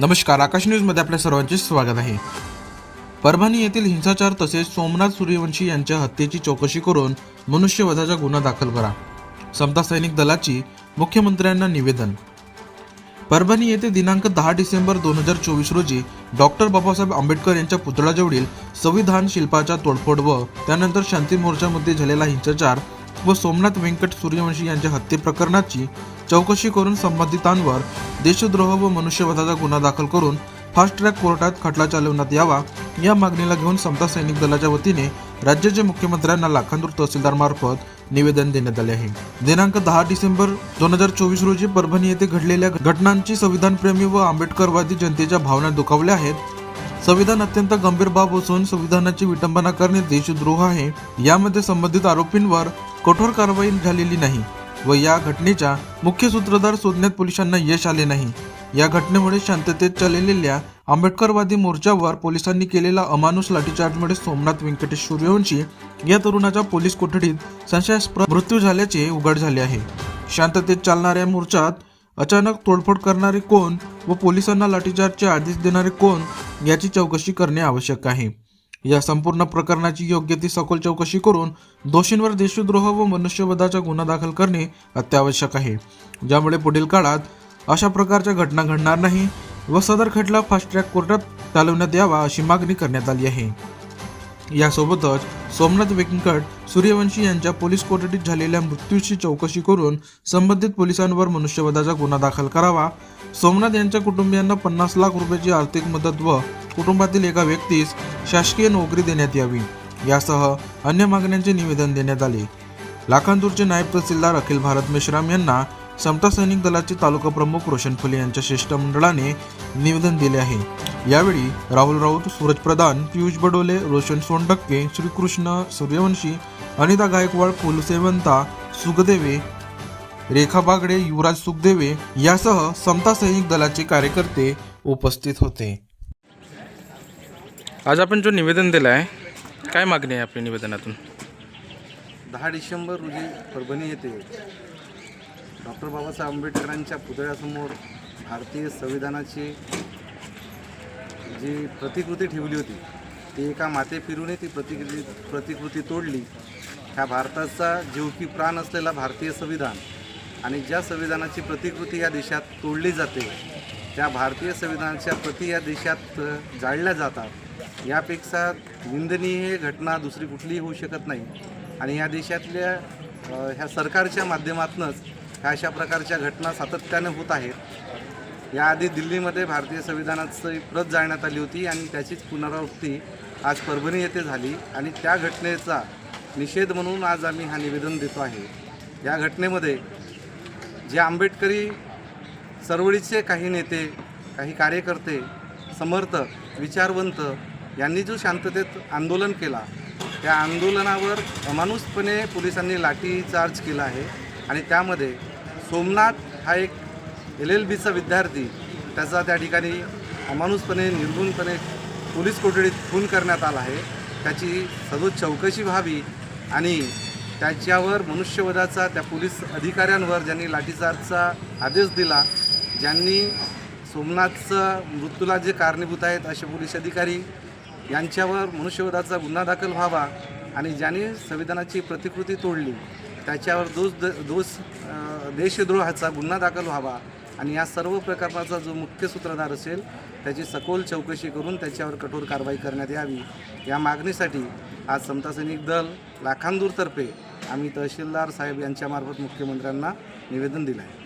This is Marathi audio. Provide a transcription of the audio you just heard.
नमस्कार आकाश न्यूजमध्ये आपल्या सर्वांचे स्वागत आहे. परभणी येथील हिंसाचार तसेच सोमनाथ सूर्यवंशी यांच्या हत्येची चौकशी करून मनुष्यवधाचा गुन्हा दाखल करा समता सैनिक दलाची मुख्यमंत्र्यांना निवेदन. परभणी येथे दिनांक दहा डिसेंबर दोन हजार चोवीस रोजी डॉक्टर बाबासाहेब आंबेडकर यांच्या पुतळ्याजवळील संविधान शिल्पाच्या तोडफोड व त्यानंतर शांती मोर्चामध्ये झालेला हिंसाचार व सोमनाथ व्यंकट सूर्यवंशी यांच्या हत्ये प्रकरणाची चौकशी करून संबंधितांवर देशद्रोह व मनुष्यवधाचा गुन्हा दाखल करून फास्ट ट्रॅक कोर्टात खटला चालवण्यात यावा या मागणीला घेऊन समता सैनिक दलाच्या वतीने राज्याच्या मुख्यमंत्र्यांना लाखांदूर तहसीलदार मार्फत निवेदन देण्यात आले आहे. दिनांक दहा डिसेंबर दोन हजार चोवीस रोजी परभणी येथे घडलेल्या घटनांची संविधानप्रेमी व आंबेडकरवादी जनतेच्या भावना दुखावल्या आहेत. संविधान अत्यंत गंभीर बाब असून संविधानाची विटंबना करणे देशद्रोह आहे. यामध्ये संबंधित आरोपींवर कठोर कारवाई झालेली नाही व या घटनेच्या मुख्य सूत्रधार शोधण्यात पोलिसांना यश आले नाही. या घटनेमुळे शांततेत चाललेल्या आंबेडकरवादी मोर्चावर पोलिसांनी केलेला अमानुष लाठीचार्जमुळे सोमनाथ व्यंकटेश सूर्यवंशी या तरुणाचा पोलीस कोठडीत संशयास्पद मृत्यू झाल्याचे उघड झाले आहे. शांततेत चालणाऱ्या मोर्चात अचानक तोडफोड करणारे कोण व पोलिसांना लाठीचार्जचे आदेश देणारे कोण याची चौकशी करणे आवश्यक आहे. या संपूर्ण प्रकरणाची योग्य ती सखोल चौकशी करून दोषींवर देशद्रोह व मनुष्यवधाचा गुन्हा दाखल करणे अत्यावश्यक आहे. ज्यामुळे पुढील काळात अशा प्रकारच्या घटना घडणार नाही व सदर खटला फास्ट ट्रॅक कोर्टात चालवण्यात यावा अशी मागणी करण्यात आली आहे. यासोबतच सोमनाथ वेंकट सूर्यवंशी यांच्या पोलीस कोठडीत झालेल्या मृत्यूची चौकशी करून संबंधित पोलिसांवर मनुष्यवधाचा गुन्हा दाखल करावा. सोमनाथ यांच्या कुटुंबियांना पन्नास लाख रुपयाची आर्थिक मदत व कुटुंबातील एका व्यक्तीस शासकीय नोकरी देण्यात यावी. यासह अन्य मागण्यांचे निवेदन देण्यात आले. लाखांदूरचे नायब तहसीलदार अखिल भारत मेश्राम यांना समता सैनिक दलाचे तालुका प्रमुख रोशन फुले यांच्या शिष्टमंडळाने निवेदन दिले आहे. यावेळी राहुल राऊत सूरज प्रधान पियुष बडोले रोशन सोनटक्के श्रीकृष्ण सूर्यवंशी अनिता गायकवाड कुलसेवंता सुखदेवे रेखा बागडे युवराज सुखदेवे यासह समता सैनिक दलाचे कार्यकर्ते उपस्थित होते. आज आपण जो निवेदन दिलं आहे काय मागणी आहे आपल्या निवेदनातून? दहा डिसेंबर रोजी परभणी येथे डॉक्टर बाबासाहेब आंबेडकरांच्या पुतळ्यासमोर भारतीय संविधानाची जी प्रतिकृती ठेवली होती ती एका माते फिरूने ती प्रतिकृती प्रतिकृती तोडली. ह्या भारताचा जीवकी प्राण असलेला भारतीय संविधान आणि ज्या संविधानाची प्रतिकृती या देशात तोडली जाते त्या भारतीय संविधानाच्या प्रती या देशात जाळल्या जातात. यापेक्षा निंदनीय घटना दुसरी कुठलीही होऊ शकत नाही. आणि या देशातल्या ह्या सरकारच्या माध्यमातूनच ह्या अशा प्रकारच्या घटना सातत्याने होत आहेत. याआधी दिल्लीमध्ये भारतीय संविधानाची प्रत जाळण्यात आली होती आणि त्याचीच पुनरावृत्ती आज परभणी येथे झाली आणि त्या घटनेचा निषेध म्हणून आज आम्ही हा निवेदन देतो आहे. या घटनेमध्ये जे आंबेडकरी चळवळीचे काही नेते काही कार्यकर्ते समर्थक विचारवंत यांनी जो शांततेत आंदोलन केला त्या आंदोलनावर अमानुषपणे पोलिसांनी लाठीचार्ज केला आहे आणि त्यामध्ये सोमनाथ हा एक एल एल बीचा विद्यार्थी त्याचा त्या ठिकाणी अमानुषपणे निर्गुणपणे पोलीस कोठडीत खून करण्यात आला आहे. त्याची सदोष चौकशी व्हावी आणि त्याच्यावर मनुष्यवधाचा त्या पोलीस अधिकाऱ्यांवर ज्यांनी लाठीचार्जचा आदेश दिला ज्यांनी सोमनाथचं मृत्यूला जे कारणीभूत आहेत असे पोलीस अधिकारी यांच्यावर मनुष्यवधाचा गुन्हा दाखल व्हावा आणि ज्यांनी संविधानाची प्रतिकृती तोडली त्याच्यावर दोष दोष देशद्रोहाचा गुन्हा दाखल व्हावा आणि या सर्व प्रकरणाचा जो मुख्य सूत्रधार असेल त्याची सखोल चौकशी करून त्याच्यावर कठोर कारवाई करण्यात यावी. या मागणीसाठी आज समता सैनिक दल लाखांदूरतर्फे आम्ही तहसीलदार साहेब यांच्यामार्फत मुख्यमंत्र्यांना निवेदन दिलं आहे.